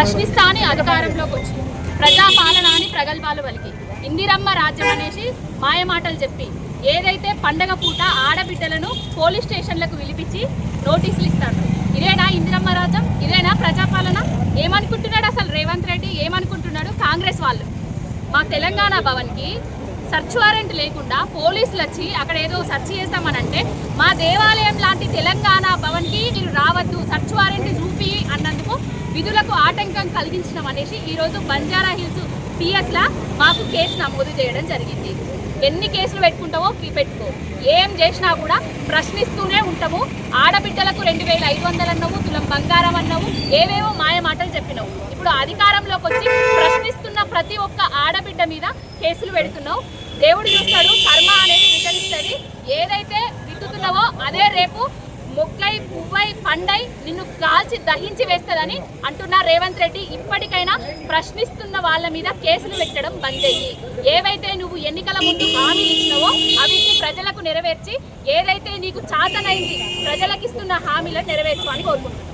ప్రశ్నిస్తా అని అధికారంలోకి వచ్చి ప్రజాపాలన అని ప్రగల్భాలు వలికి ఇందిరమ్మ రాజ్యం అనేసి మాయమాటలు చెప్పి ఏదైతే పండగ పూట ఆడబిడ్డలను పోలీస్ స్టేషన్లకు పిలిపించి నోటీసులు ఇస్తారు ఇదేనా ఇందిరమ్మ రాజ్యం? ఇదేనా ప్రజాపాలన? ఏమనుకుంటున్నాడు అసలు రేవంత్ రెడ్డి? ఏమనుకుంటున్నాడు కాంగ్రెస్ వాళ్ళు? మా తెలంగాణ భవన్కి సర్చ్ వారెంట్ లేకుండా పోలీసులు వచ్చి అక్కడ ఏదో సర్చ్ చేస్తామనంటే మా దేవాలయం లాంటి తెలంగాణ భవన్కి మీరు రావద్దు సర్చ్ వారెంట్ చూపి అన్నందుకు విధులకు ఆటంకం కలిగించడం అనేసి ఈరోజు బంజారా హిల్స్ పిఎస్లా మాకు కేసు నమోదు చేయడం జరిగింది. ఎన్ని కేసులు పెట్టుకుంటావో పెట్టుకో. ఏం చేసినా కూడా ప్రశ్నిస్తూనే ఉంటాము. ఆడబిడ్డలకు రెండు వేల ఐదు వందలు అన్నావు తులం బంగారం అన్నావు ఏవేవో మాయ మాటలు చెప్పినావు ఇప్పుడు అధికారంలోకి వచ్చి ప్రశ్నిస్తున్న ప్రతి ఒక్క ఆడబిడ్డ మీద కేసులు పెడుతున్నావు. దేవుడు చూస్తాడు కర్మ అనేది విచరిస్తుంది. ఏ పండై నిన్ను కాల్చి దహించి వేస్తుందని అంటున్న రేవంత్ రెడ్డి. ఇప్పటికైనా ప్రశ్నిస్తున్న వాళ్ళ మీద కేసులు పెట్టడం బంద్ అయ్యి ఏవైతే నువ్వు ఎన్నికల ముందు హామీ ఇచ్చినవో అవిటిని ప్రజలకు నెరవేర్చి ఏదైతే నీకు చాతనైంది ప్రజలకిస్తున్న హామీలను నెరవేర్చు అని కోరుకుంటున్నాను.